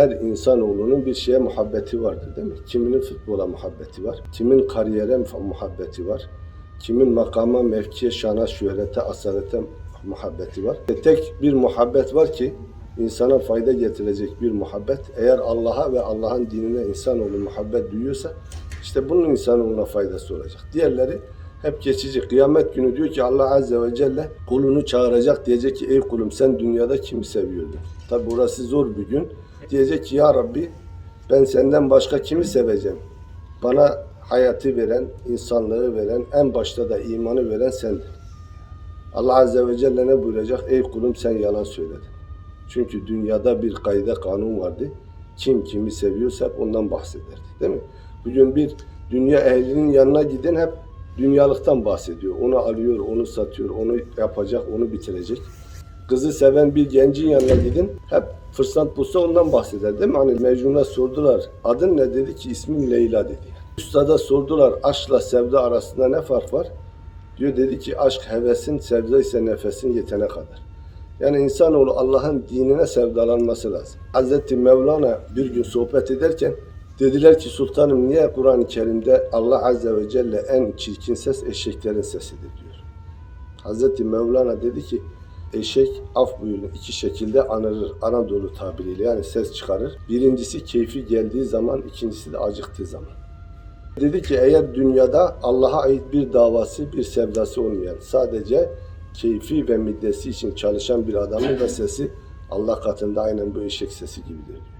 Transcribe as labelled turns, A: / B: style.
A: her insanoğlunun bir şeye muhabbeti vardır değil mi? Kiminin futbola muhabbeti var, kimin kariyere muhabbeti var, kimin makama, mevkiye, şana, şöhrete, asalete muhabbeti var. Ve tek bir muhabbet var ki insana fayda getirecek bir muhabbet. Eğer Allah'a ve Allah'ın dinine insanoğlu muhabbet duyuyorsa işte bunun insanoğluna faydası olacak. Diğerleri hep geçici. Kıyamet günü diyor ki Allah Azze ve Celle kulunu çağıracak diyecek ki ey kulum sen dünyada kimi seviyordun? Tabi burası zor bir gün. Diyecek ki ya Rabbi ben senden başka kimi seveceğim? Bana hayatı veren, insanlığı veren, en başta da imanı veren sendin. Allah Azze ve Celle ne buyuracak? Ey kulum sen yalan söyledin. Çünkü dünyada bir kaide kanun vardı. Kim kimi seviyorsa ondan bahsederdi. Değil mi? Bugün bir dünya ehlinin yanına giden hep dünyalıktan bahsediyor. Onu alıyor, onu satıyor, onu yapacak, onu bitirecek. Kızı seven bir gencin yanına gidin. Hep fırsat bulsa ondan bahseder değil mi? Hani Mecnun'a sordular. Adın ne dedi ki ismim Leyla dedi. Üstada sordular aşkla sevda arasında ne fark var? Diyor dedi ki aşk hevesin, sevda ise nefesin yetene kadar. Yani insanoğlu Allah'ın dinine sevdalanması lazım. Hazreti Mevlana bir gün sohbet ederken dediler ki sultanım niye Kur'an-ı Kerim'de Allah Azze ve Celle en çirkin ses eşeklerin sesidir diyor. Hazreti Mevlana dedi ki eşek af buyurun iki şekilde anırır Anadolu tabiriyle yani ses çıkarır. Birincisi keyfi geldiği zaman ikincisi de acıktığı zaman. Dedi ki eğer dünyada Allah'a ait bir davası, bir sevdası olmayan, sadece keyfi ve middesi için çalışan bir adamın da sesi Allah katında aynen bu eşek sesi gibidir diyor.